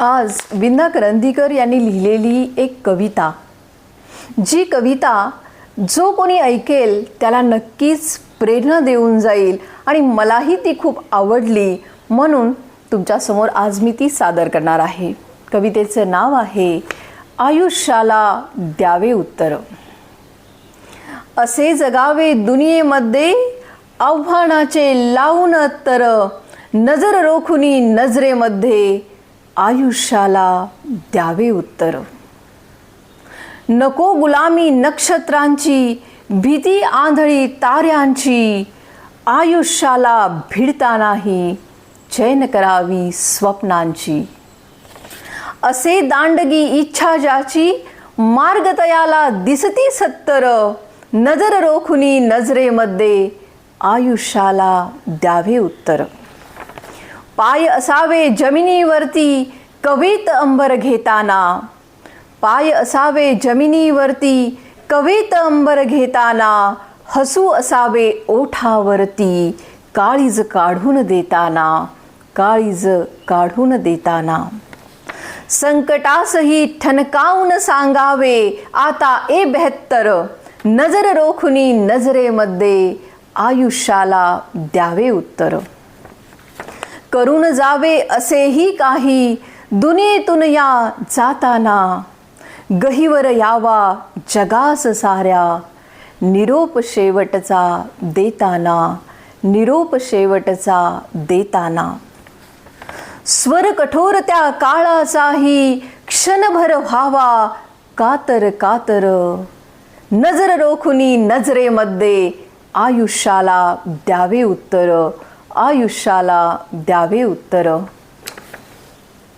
आज विना करंदीकर यांनी लिहिलेली एक कविता. जी कविता जो कोणी ऐकेल त्याला नक्कीच प्रेरणा देऊन जाईल आणि मलाही ती खूप आवडली म्हणून तुमच्यासमोर आज मी ती सादर करणार आहे. कवितेचं नाव आहे आयुष्याला द्यावे उत्तर. असे जगावे दुनियेमध्ये आव्हानाचे लावून तर नजर रोखुनी नजरेमध्ये आयुष्याला द्यावे उत्तर. नको गुलामी नक्षत्रांची भीती आंधळी ताऱ्यांची आयुष्याला भिडतानाही चैन करावी स्वप्नांची. असे दांडगी इच्छा ज्याची मार्गतयाला दिसती सत्तर नजर रोखुनी नजरेमध्ये आयुष्याला द्यावे उत्तर. पाय असावे जमिनीवरती कवीत अंबर घेताना. पाय असावे जमिनीवरती कवीत अंबर घेताना. हसू असावे ओठावरती काळीज काढून देताना. काळीज काढून देताना. संकटासही ठणकावून सांगावे आता ए बेहत्तर नजर रोखुनी नजरेमध्ये आयुष्याला द्यावे उत्तर. करून जावे असेही काही दुनियेतून या जाताना. गहीवर यावा जगास साऱ्या. निरोप शेवटचा देताना. निरोप शेवटचा देताना. स्वर कठोर त्या काळाचाही क्षणभर व्हावा कातर कातर. नजर रोखुनी नजरेमध्ये आयुष्याला द्यावे उत्तर. आयुष्याला द्यावे उत्तर.